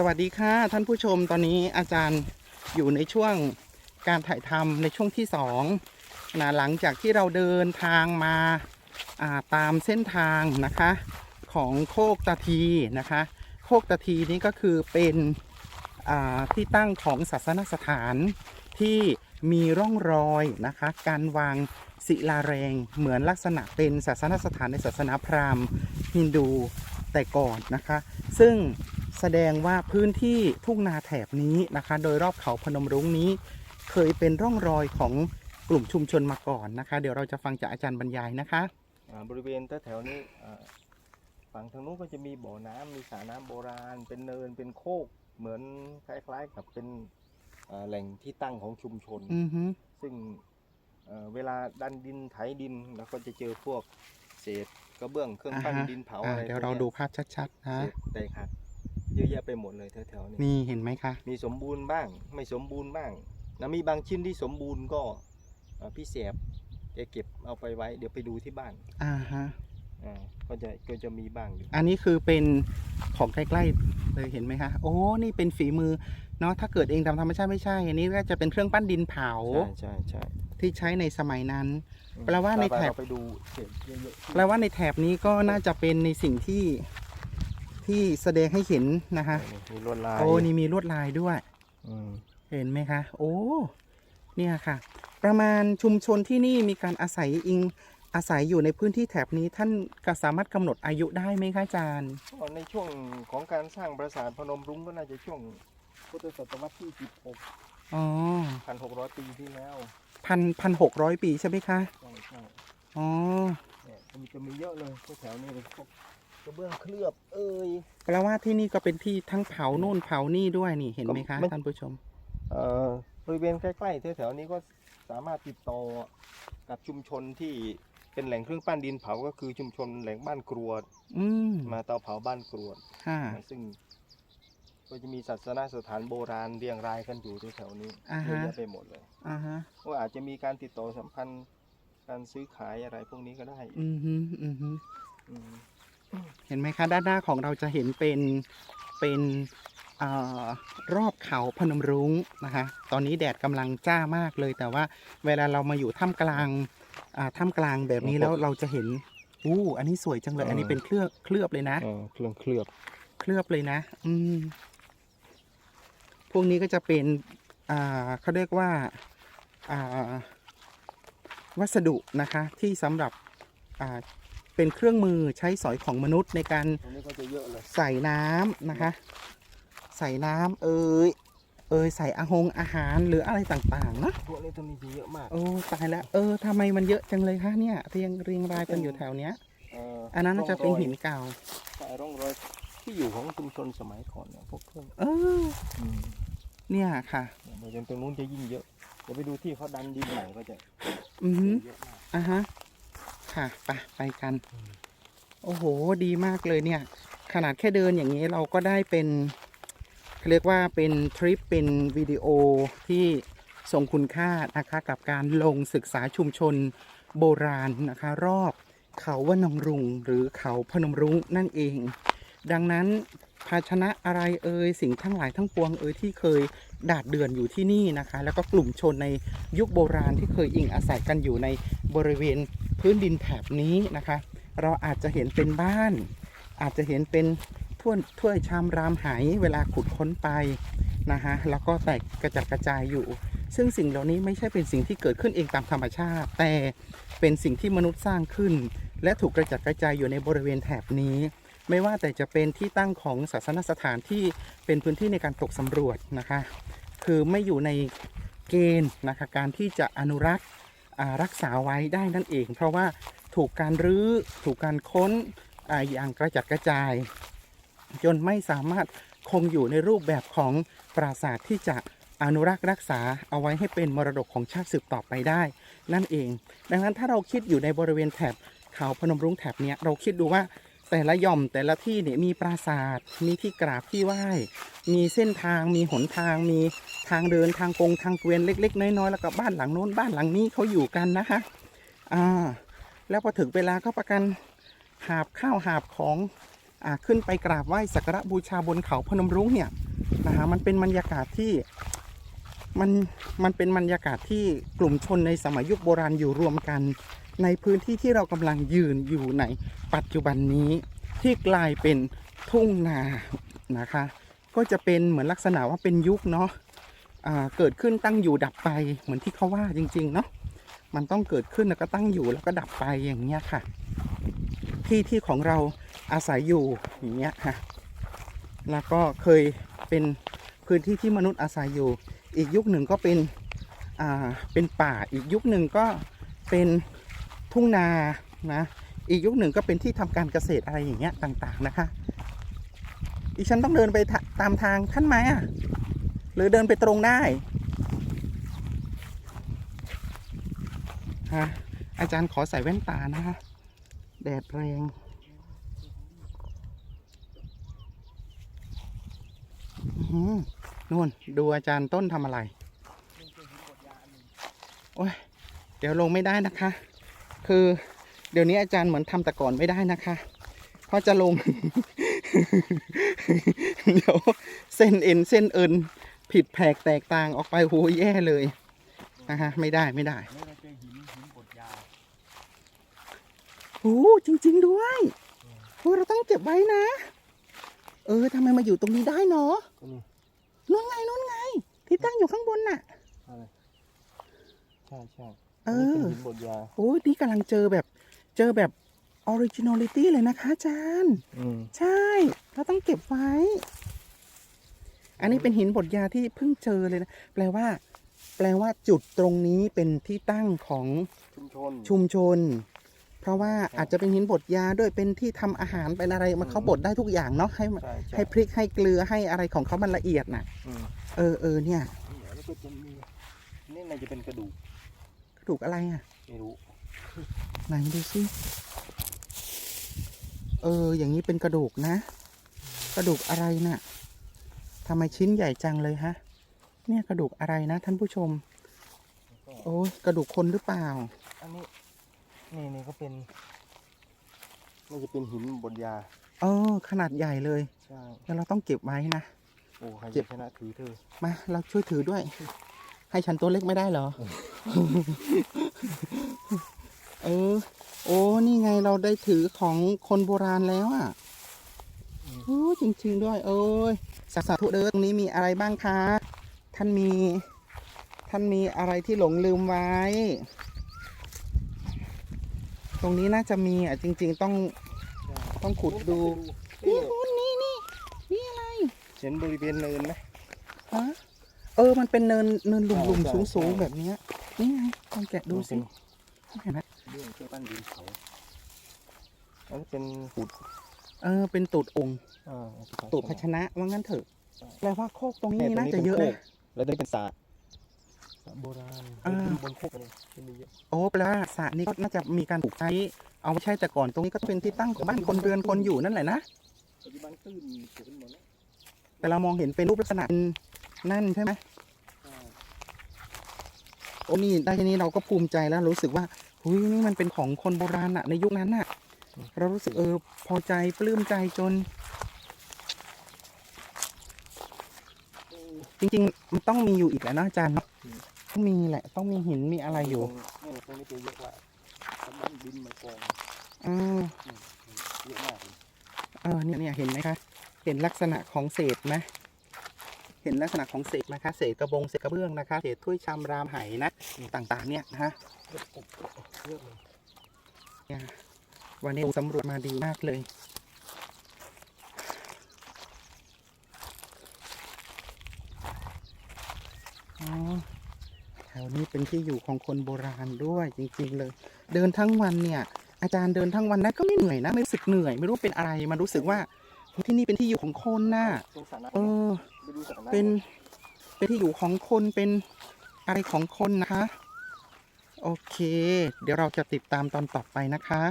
สวัสดีค่ะท่านผู้ชมตอนนี้อาจารย์อยู่ในช่วงการถ่ายทำในช่วงที่สองนะหลังจากที่เราเดินทางมาาตามเส้นทางนะคะของโคกตาทีนะคะ โคกตาทีนี้ก็คือเป็นที่ตั้งของศาสนสถานที่มีร่องรอยนะคะ การวางศิลาแรงเหมือนลักษณะเป็นศาสนสถานในศาสนาพราหมณ์ฮินดูแต่ก่อนนะคะ ซึ่ง แสดงว่าพื้นที่ทุ่งนาแถบนี้นะคะ โดยรอบเขาพนมรุ้งนี้ เคยเป็นร่องรอยของกลุ่มชุมชนมาก่อนนะคะ เดี๋ยวเราจะฟังจากอาจารย์บรรยายนะคะอ่าบริเวณแถวๆนี้อ่าฝั่งทางนู้นก็จะมีบ่อน้ำมีสระน้ำโบราณ เป็นเนินเป็นโคกเหมือนคล้ายๆกับเป็นอ่าแหล่งที่ตั้งของชุมชน อือฮึซึ่งเอ่อเวลาดันดินไถดินแล้วก็จะเจอพวกเศษกระเบื้องเครื่องปั้นอ่าฮะดินเผาอ่าอะไรเดี๋ยวพเรากนี้ดูภาพชัดๆนะ เศษแตกหัก เยอะแยะไปหมดเลยแถวๆนี้นี่เห็นไหมคะมีสมบูรณ์บ้าง ไม่สมบูรณ์บ้างนะมีบางชิ้นที่สมบูรณ์ก็เอ่อพี่แสบแกเก็บเอาไปไว้ เดี๋ยวไปดูที่บ้านอ่าฮะอ่าก็จะก็จะมีบ้างอยู่อันนี้คือเป็นของใกล้ๆเลยเห็นไหมคะโอ้นี่เป็นฝีมือเนาะถ้าเกิดเองตามธรรมชาติไม่ใช่ อันนี้ก็จะเป็นเครื่องปั้นดินเผาใช่ใช่ใช่ที่ใช้ในสมัยนั้นอืมแปลว่าในแถบเราไปดูเศษเยอะๆที่แปลว่าในแถบนี้ก็น่าจะเป็นในสิ่งที่ ที่แสดงให้เห็นนะคะมีลวดลายโอ้นี่มีลวดลายด้วยอืมเห็นไหมคะ โอ้เนี่ยค่ะ ประมาณชุมชนที่นี่มีการอาศัยอิงอาศัยอยู่ในพื้นที่แถบนี้ท่านก็สามารถกำหนดอายุได้ไหมคะอาจารย์ก็ในช่วงของการสร้างปราสาทพนมรุ้งก็น่าจะช่วงพุทธศตวรรษที่ 16อ๋อ1,600ปีที่แล้วพันพันหกร้อยปีใช่ไหมคะใช่ใช่อ๋อเนี่ยมันจะมีเยอะเลยแถวๆนี้เลยพวก กระเบื้องเคลือบ เอ้ย แปลว่าที่นี่ก็เป็นที่ทั้งเผาโน่นเผานี่ด้วยนี่เห็นไหมคะก็ไม่ท่านผู้ชม เอ่อบริเวณใกล้ๆแถวๆนี้ก็สามารถติดต่อกับชุมชนที่เป็นแหล่งเครื่องปั้นดินเผาก็คือชุมชนแหล่งบ้านกรวด อืมมาเตาเผาบ้านกรวด ค่ะซึ่งก็จะมีศาสนสถานโบราณเรียงรายกันอยู่แถวๆนี้อ่าเยอะฮะแยะไปหมดเลยอ่าฮะว่าอาจจะมีการติดต่อสัมพันธ์การซื้อขายอะไรพวกนี้ก็ได้อือฮึอือฮึอืม เห็นไหมคะ ด้านหน้าของเราจะเห็นเป็นเป็นอารอบเขาพนมรุ้งนะคะ ตอนนี้แดดกำลังจ้ามากเลย แต่ว่าเวลาเรามาอยู่ท่ามกลางอ่าท่ามกลางแบบนี้แล้วเราจะเห็นอู้อันนี้สวยจังเลย อันนี้เป็นเคลือบเคลือบเลยนะเออเครื่องเคลือบเคลือบเลยนะ อืมพวกนี้ก็จะเป็นอ่าเขาเรียกว่าอ่าวัสดุนะคะที่สำหรับอ่า เป็นเครื่องมือใช้สอยของมนุษย์ในการตรงนี้ก็จะเยอะเลยใส่น้ำนะคะ ใส่น้ำเอ่ยเอ่ยใส่อาหงอาหารหรืออะไรต่างๆนะพวกนี้ตรงนี้จะเยอะมากโอ้ตายแล้วเออทำไมมันเยอะจังเลยคะเนี่ยเรียงเรียงรายกันอยู่แถวเนี้ย เอ่ออันนั้นน่าจะเป็นหินร่องรอยเก่าใช่ร่องรอยที่อยู่ของชุมชนสมัยก่อนเนี่ยพวกเครื่องเออ อืมเนี่ยค่ะ เนี่ยบริเวณตรงนู้นจะยิ่งเยอะเดี๋ยวไปดูที่เขาดันดินใหม่ก็จะอือฮึเยอะมากอะฮะ ค่ะไปไปกัน โอ้โห ดีมากเลยเนี่ย ขนาดแค่เดินอย่างนี้เราก็ได้เป็นเรียกว่าเป็นทริปเป็นวิดีโอที่ทรงคุณค่านะคะกับการลงศึกษาชุมชนโบราณนะคะ รอบเขาวนองรุงหรือเขาพนมรุ้งนั่นเอง ดังนั้นภาชนะอะไรเอ่ยสิ่งทั้งหลายทั้งปวงเอ่ยที่เคยดาดเดือนอยู่ที่นี่นะคะ แล้วก็กลุ่มชนในยุคโบราณที่เคยอิงอาศัยกันอยู่ในบริเวณ พื้นดินแถบนี้นะคะ เราอาจจะเห็นเป็นบ้าน อาจจะเห็นเป็นถ้วยถ้วยชามรามไหเวลาขุดค้นไปนะฮะแล้วก็แตกกระจัดกระจายอยู่ ซึ่งสิ่งเหล่านี้ไม่ใช่เป็นสิ่งที่เกิดขึ้นเองตามธรรมชาติ แต่เป็นสิ่งที่มนุษย์สร้างขึ้น และถูกกระจัดกระจายอยู่ในบริเวณแถบนี้ ไม่ว่าแต่จะเป็นที่ตั้งของศาสนสถานที่เป็นพื้นที่ในการตกสำรวจนะคะ คือไม่อยู่ในเกณฑ์นะคะการที่จะอนุรักษ์ รักษาไว้ได้นั่นเอง เพราะว่าถูกการรื้อถูกการค้นออย่างกระจัดกระจาย จนไม่สามารถคงอยู่ในรูปแบบของปราสาทที่จะอนุรักษ์รักษาเอาไว้ให้เป็นมรดกของชาติสืบต่อไปได้ นั่นเอง ดังนั้นถ้าเราคิดอยู่ในบริเวณแถบเขาพนมรุ้งแถบเนี้ยเราคิดดูว่าแต่ละย่อมแต่ละที่เนี่ยมีปราสาท มีที่กราบที่ไหว้ มีเส้นทาง มีหนทาง มี ทางเดินทางกงทางเกวียนเล็ก ๆ น้อยๆแล้วก็บ้านหลังโน้นบ้านหลังนี้เขาอยู่กันนะคะอ่าแล้วพอถึงเวลาก็ประกันหาบข้าวหาบของอ่าขึ้นไปกราบไหว้สักการะบูชาบนเขาพนมรุ้งเนี่ยนะฮะมันเป็นบรรยากาศที่มันมันเป็นบรรยากาศที่กลุ่มชนในสมัยยุคโบราณอยู่รวมกัน ในพื้นที่ที่เรากำลังยืนอยู่ในปัจจุบันนี้ ที่กลายเป็นทุ่งนานะคะ ก็จะเป็นเหมือนลักษณะว่าเป็นยุคเนาะ เกิดขึ้นตั้งอยู่ดับไปเหมือนที่เขาว่าจริง ๆ เนาะมันต้องเกิดขึ้นแล้วก็ตั้งอยู่แล้วก็ดับไปอย่างเงี้ยค่ะ ที่ที่ของเราอาศัยอยู่อย่างเงี้ยค่ะ แล้วก็เคยเป็นพื้นที่ที่มนุษย์อาศัยอยู่ อีกยุคหนึ่งก็เป็นอ่าเป็นป่าอีกยุคหนึ่งก็เป็นทุ่งนานะอีกยุคหนึ่งก็เป็นที่ทำการเกษตรอะไรอย่างเงี้ยต่างๆนะคะดิฉันต้องเดินไปตามทางท่านไหมอะ หรือเดินไปตรงได้ฮะอาจารย์ขอใส่แว่นตานะคะ แดดแรงนู่นดูอาจารย์ต้นทำอะไร โอ้ย เดี๋ยวลงไม่ได้นะคะ คือเดี๋ยวนี้อาจารย์เหมือนทำแต่ก่อนไม่ได้นะคะ เพราะจะลง เดี๋ยวเส้นเอ็นเส้นเอิน ผิดแผกแตกต่างออกไปโหแย่เลยนะฮะไม่ได้ไม่ได้นี่เราเจอหินหินบดยาโอ้จริง ๆด้วยโอ้เราต้องเก็บไว้นะ เออทำไมมาอยู่ตรงนี้ได้เนาะก็นี่นู่นไงนู่นไง ที่ตั้งอยู่ข้างบนน่ะ อะไรใช่ใช่เออนี่เป็นหินบดยาโอ้นี่กำลังเจอแบบเจอแบบออริจินอลิตี้เลยนะคะอาจารย์ อืมใช่ เราต้องเก็บไว้ อันนี้เป็นหินบดยาที่เพิ่งเจอเลยนะ แปลว่า แปลว่าจุดตรงนี้เป็นที่ตั้งของชุมชนชุมชน เพราะว่าอาจจะเป็นหินบดยาด้วยเป็นที่ทำอาหารเป็นอะไรมันเขาบดได้ทุกอย่างเนาะให้มันใช่ใช่ ให้พริกให้เกลือให้อะไรของเขามันละเอียดน่ะ อืมเออเออเนี่ยแล้วก็จะมีนี่น่าจะเป็นกระดูกกระดูกอะไรอะ ไม่รู้ไหนดูสิ เออ อย่างนี้เป็นกระดูกนะ กระดูกอะไรน่ะ ทำไมชิ้นใหญ่จังเลยฮะ เนี่ยกระดูกอะไรนะท่านผู้ชมแล้วก็โอ้ยกระดูกคนหรือเปล่า อันนี้นี่นี่ก็เป็นน่าจะเป็นหินบดยา เออ ขนาดใหญ่เลย ใช่ แล้วเราต้องเก็บไว้นะ โอ้ใครเจ็จะบ ชนะถือเธอมาเราช่วยถือด้วย ให้ฉันตัวเล็กไม่ได้เหรอ เออ โอ้ นี่ไงเราได้ถือของคนโบราณแล้วอะ โอ้จริง ๆ ด้วยโอ้ยสาสาธุเด้อตรงนี้มีอะไรบ้างคะ ท่านมี ท่านมีอะไรที่หลงลืมไว้ ตรงนี้น่าจะมีอะจริง ๆ ต้องต้องขุดดูนี่นี่คุณนี่นี่นี่อะไรเห็นบริเวณเนินไหมฮะเออ มันเป็นเนินเนินหลุมใช่ๆใช่สูงๆใช่แบบเนี้ยนี่ไงลองแกะดูสิเห็นไหมเรื่องเชื่อปั้นดินเขาอันนี้เป็นขุดเออเป็นตูดองค์อ่าตูดภาชนะว่างั้นเถอะใช่แปลว่าโคกตรงนี้เนี่ยตรงน่านี้จะเป็นเยอะโคนะกแล้วตรงนี้เป็นสระสระโบราณอ่าเป็นบนโคกเลยที่มีเยอะโอ้แปลว่าสระนี้ก็น่าจะมีการถูกใช้เอาไม่ใช่แต่ก่อนตรงนี้ก็เป็นที่ตั้งของบ้านคนเรือนคนอยู่นั่นแหละนะปัจจุบันตื้นสูงหมดแล้วแต่เรามองเห็นเป็นรูปลักษณะเป็นนั่นใช่ไหมใช่โอ้นี่ได้แค่นี้เราก็ภูมิใจแล้วรู้สึกว่าหุยนี่มันเป็นของคนโบราณอะในยุคนั้นอะ เรารู้สึกเออพอใจปลื้มใจจน จริงๆมันต้องมีอยู่อีกแหละนะอาจารย์เนาะต้องมีแหละ ต้องมีหินมีอะไรอยู่นี่ตรงนี้จะเยอะกว่าสำนักดินมากองอืมเยอะมากเลยเออเนี่ยเนี่ยเห็นไหมคะ เห็นลักษณะของเศษไหมเห็นลักษณะของเศษไหมคะ เศษกระบงเศษกระเบื้องนะคะ เศษถ้วยชามรามไหนะต่างๆ เนี่ยนะฮะเยอะเยอะเลยเนี่ย วันนี้สำรวจมาดีมากเลยอ๋อแถวนี้เป็นที่อยู่ของคนโบราณด้วยจริงๆเลย เดินทั้งวันเนี่ย อาจารย์เดินทั้งวันนะก็ไม่เหนื่อยนะ ไม่รู้สึกเหนื่อย ไม่รู้เป็นอะไรมันรู้สึกว่าที่นี่เป็นที่อยู่ของคนน่ะตรงสระน้ำเออไปดูสระน้ำเป็นเป็นที่อยู่ของคนเป็นอะไรของคนนะคะ โอเค เดี๋ยวเราจะติดตามตอนต่อไปนะคะ